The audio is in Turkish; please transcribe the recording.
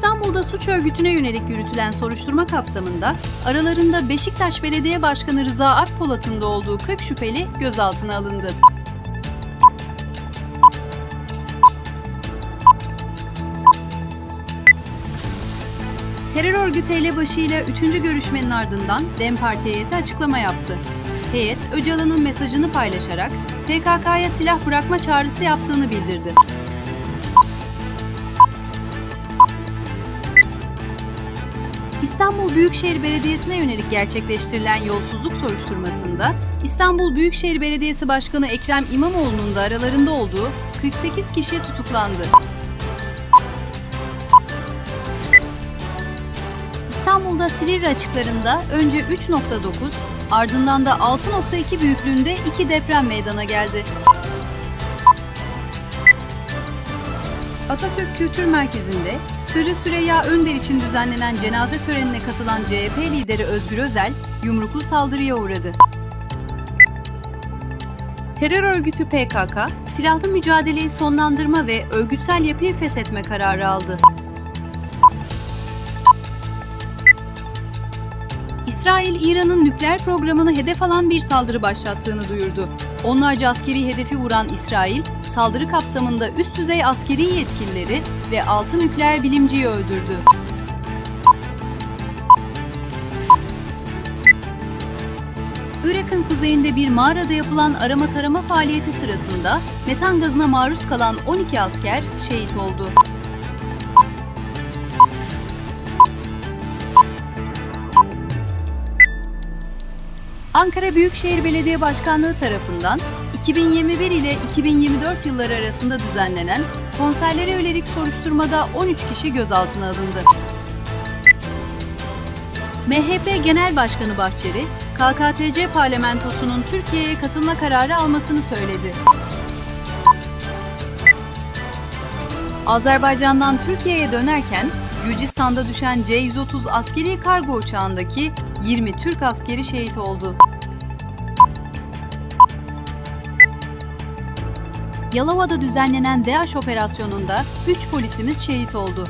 İstanbul'da suç örgütüne yönelik yürütülen soruşturma kapsamında aralarında Beşiktaş Belediye Başkanı Rıza Akpolat'ın da olduğu 40 şüpheli gözaltına alındı. Terör örgütü elebaşıyla 3. görüşmenin ardından DEM Parti heyeti açıklama yaptı. Heyet, Öcalan'ın mesajını paylaşarak PKK'ya silah bırakma çağrısı yaptığını bildirdi. İstanbul Büyükşehir Belediyesi'ne yönelik gerçekleştirilen yolsuzluk soruşturmasında İstanbul Büyükşehir Belediyesi Başkanı Ekrem İmamoğlu'nun da aralarında olduğu 48 kişi tutuklandı. İstanbul'da Silivri açıklarında önce 3.9 ardından da 6.2 büyüklüğünde iki deprem meydana geldi. Atatürk Kültür Merkezi'nde Sırrı Süreyya Önder için düzenlenen cenaze törenine katılan CHP lideri Özgür Özel, yumruklu saldırıya uğradı. Terör örgütü PKK, silahlı mücadeleyi sonlandırma ve örgütsel yapıyı feshetme kararı aldı. İsrail, İran'ın nükleer programını hedef alan bir saldırı başlattığını duyurdu. Onlarca askeri hedefi vuran İsrail, saldırı kapsamında üst düzey askeri yetkilileri ve 6 nükleer bilimciyi öldürdü. Irak'ın kuzeyinde bir mağarada yapılan arama tarama faaliyeti sırasında metan gazına maruz kalan 12 asker şehit oldu. Ankara Büyükşehir Belediye Başkanlığı tarafından 2021 ile 2024 yılları arasında düzenlenen konserlere yönelik soruşturmada 13 kişi gözaltına alındı. MHP Genel Başkanı Bahçeli, KKTC parlamentosunun Türkiye'ye katılma kararı almasını söyledi. Azerbaycan'dan Türkiye'ye dönerken Gürcistan'da düşen C-130 askeri kargo uçağındaki 20 Türk askeri şehit oldu. Yalova'da düzenlenen DAEŞ operasyonunda 3 polisimiz şehit oldu.